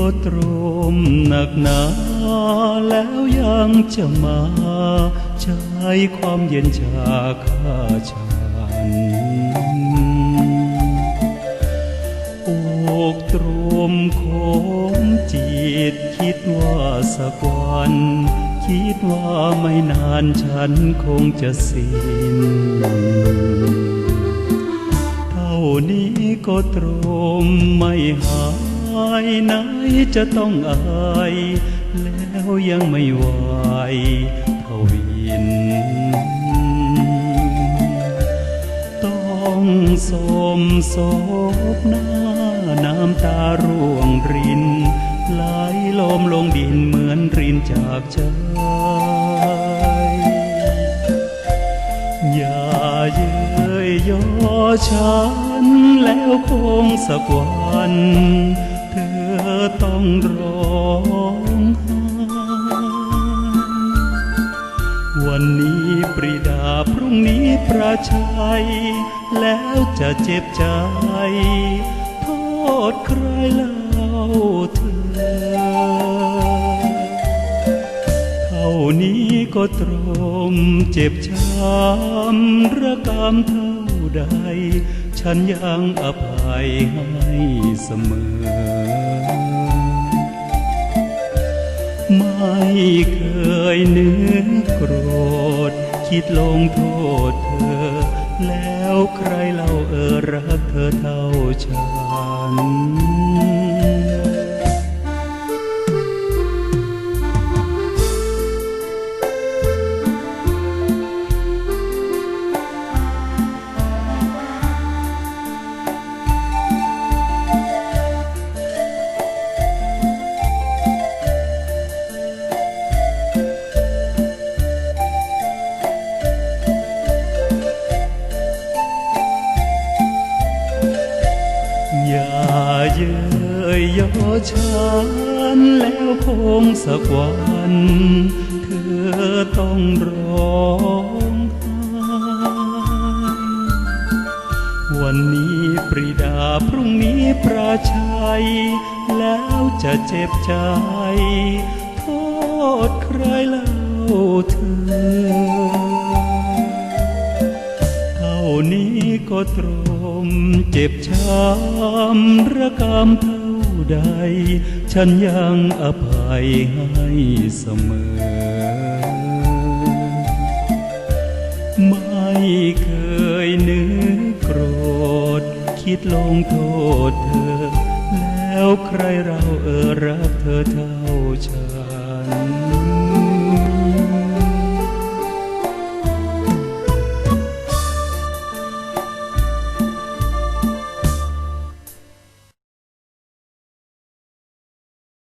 ก็ตรมหนักหนาแล้วยังจะมาใช้ความเย็นชาข้าฉันอกตรมโคมจิตคิดว่าสักวัน คิดว่าไม่นานฉันคงจะสิ้นเท่านี้ก็ตรมไม่หา ยไหนจะต้องอาย แล้วยังไม่ไหวทวิน ต้องสมศพหน้า น้ำตาร่วงรินไหลลมลงดินเหมือนรินจากใจอย่าเย้ยย่อฉันแล้วคงสักวัน ต้องร้องไห้วันนี้ปรีดาพรุ่งนี้ประชัย แล้วจะเจ็บใจ โทษใครเล่าเธอ เท่านี้ก็ตรมเจ็บช้ำระกำเท่าใด ฉันยังอภัยให้เสมอ เคยนึกโกรธ คิดลงโทษเธอ แล้วใครเล่าเออรักเธอเท่าฉัน อย่าเย้ยย่อฉันแล้วคงสักวันเธอต้องร้องไห้วันนี้ปรีดาพรุ่งนี้ประชัย แล้วจะเจ็บใจ โทษใครเล่าเธอเท่านี้ก็ตร มเจ็บช้ำระกำเท่าใด ฉันยังอภัยให้เสมอ ไม่เคยนึกโกรธ คิดลงโทษเธอ แล้วใครเราเออรักเธอเท่าฉัน